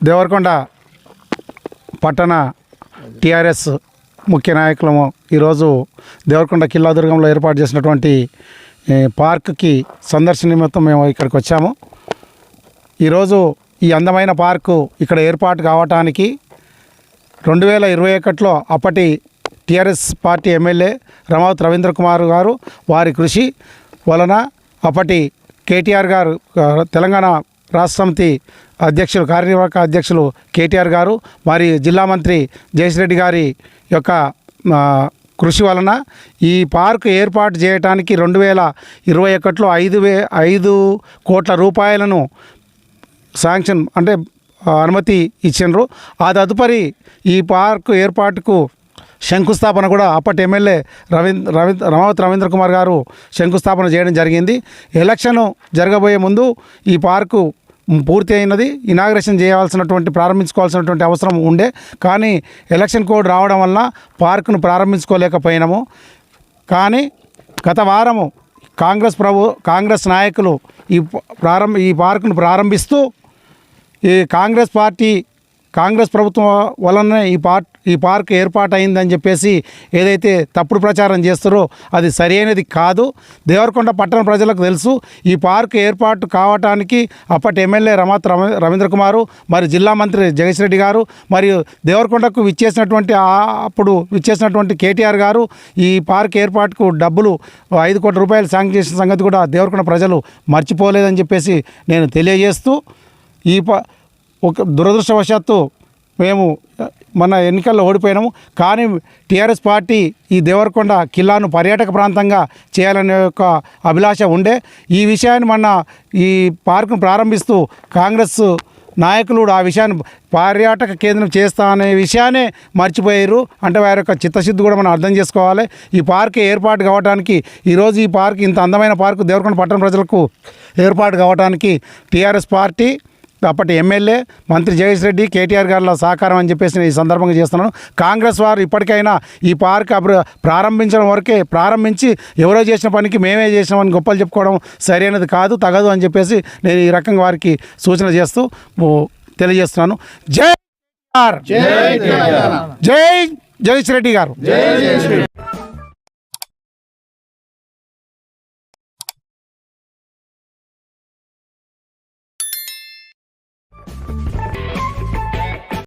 దేవరకొండ పట్టణ టిఆర్ఎస్ ముఖ్య నాయకులము ఈరోజు దేవరకొండ కిల్లా దుర్గంలో ఏర్పాటు చేసినటువంటి పార్కుకి సందర్శన నిమిత్తం మేము ఇక్కడికి వచ్చాము. ఈరోజు ఈ అందమైన పార్కు ఇక్కడ ఏర్పాటు కావటానికి రెండు వేల ఇరవై ఒకటిలో అప్పటి TRS party MLA Ramavathi Ravindra Kumar garu వారి కృషి వలన అప్పటి కేటీఆర్ గారు తెలంగాణ రాష్ట్ర సమితి అధ్యక్షులు కార్యనిర్వాహక అధ్యక్షులు కేటీఆర్ గారు మరి జిల్లా మంత్రి జయశ్రెడ్డి గారి యొక్క కృషి వలన ఈ పార్కు ఏర్పాటు చేయడానికి రెండు వేల ఇరవై ఒకటిలో ఐదు వే ఐదు కోట్ల రూపాయలను శాంక్షన్ అంటే అనుమతి ఇచ్చిండ్రు. ఆ తదుపరి ఈ పార్కు ఏర్పాటుకు శంకుస్థాపన కూడా అప్పటి ఎమ్మెల్యే రవీంద్ర రవీంద్ర రమావతి రవీంద్ర కుమార్ గారు శంకుస్థాపన చేయడం జరిగింది. ఎలక్షన్ జరగబోయే ముందు ఈ పార్కు పూర్తి అయినది. ఇనాగ్రేషన్ చేయాల్సినటువంటి ప్రారంభించుకోవాల్సినటువంటి అవసరం ఉండే. కానీ ఎలక్షన్ కోడ్ రావడం వల్ల పార్కును ప్రారంభించుకోలేకపోయినాము. కానీ గత వారము కాంగ్రెస్ ప్రభు కాంగ్రెస్ నాయకులు ఈ ప్రారంభ ఈ పార్కును ప్రారంభిస్తూ ఈ కాంగ్రెస్ పార్టీ కాంగ్రెస్ ప్రభుత్వం వలన ఈ పార్క్ ఈ పార్క్ ఏర్పాటు అయిందని చెప్పేసి ఏదైతే తప్పుడు ప్రచారం చేస్తారో అది సరైనది కాదు. దేవరకొండ పట్టణ ప్రజలకు తెలుసు ఈ పార్క్ ఏర్పాటు కావటానికి అప్పటి ఎమ్మెల్యే రమాత్ రవీంద్ర కుమారు మరి జిల్లా మంత్రి జగదీష్ రెడ్డి గారు మరియు దేవరకొండకు విచ్చేసినటువంటి అప్పుడు విచ్చేసినటువంటి కేటీఆర్ గారు ఈ పార్క్ ఏర్పాటుకు డబ్బులు ఐదు కోట్ల రూపాయలు శాంక్షన్ చేసిన సంగతి కూడా దేవరకొండ ప్రజలు మర్చిపోలేదని చెప్పేసి నేను తెలియజేస్తూ ఈ ప ఒక దురదృష్టవశాత్తు మేము మన ఎన్నికల్లో ఓడిపోయినాము. కానీ టీఆర్ఎస్ పార్టీ ఈ దేవరకొండ కిల్లాను పర్యాటక ప్రాంతంగా చేయాలనే ఒక అభిలాష ఉండే. ఈ విషయాన్ని మన ఈ పార్కును ప్రారంభిస్తూ కాంగ్రెస్ నాయకులు ఆ విషయాన్ని పర్యాటక కేంద్రం చేస్తా అనే విషయాన్నే మర్చిపోయారు. అంటే వారి యొక్క చిత్తశుద్ధి కూడా మనం అర్థం చేసుకోవాలి. ఈ పార్క్ ఏర్పాటు కావడానికి ఈరోజు ఈ పార్క్ ఇంత అందమైన పార్కు దేవరకొండ పట్టణ ప్రజలకు ఏర్పాటు కావడానికి టీఆర్ఎస్ పార్టీ అప్పటి ఎమ్మెల్యే మంత్రి జగేష్ రెడ్డి కేటీఆర్ గారిలో సహకారం అని చెప్పేసి నేను ఈ సందర్భంగా చేస్తున్నాను. కాంగ్రెస్ వారు ఇప్పటికైనా ఈ పార్క్ అప్పుడు ప్రారంభించడం వరకే ప్రారంభించి ఎవరో చేసిన పనికి మేమే చేసినామని గొప్పలు చెప్పుకోవడం సరైనది కాదు తగదు అని చెప్పేసి నేను ఈ రకంగా వారికి సూచన చేస్తూ తెలియజేస్తున్నాను. జై జై జగేష్ రెడ్డి గారు.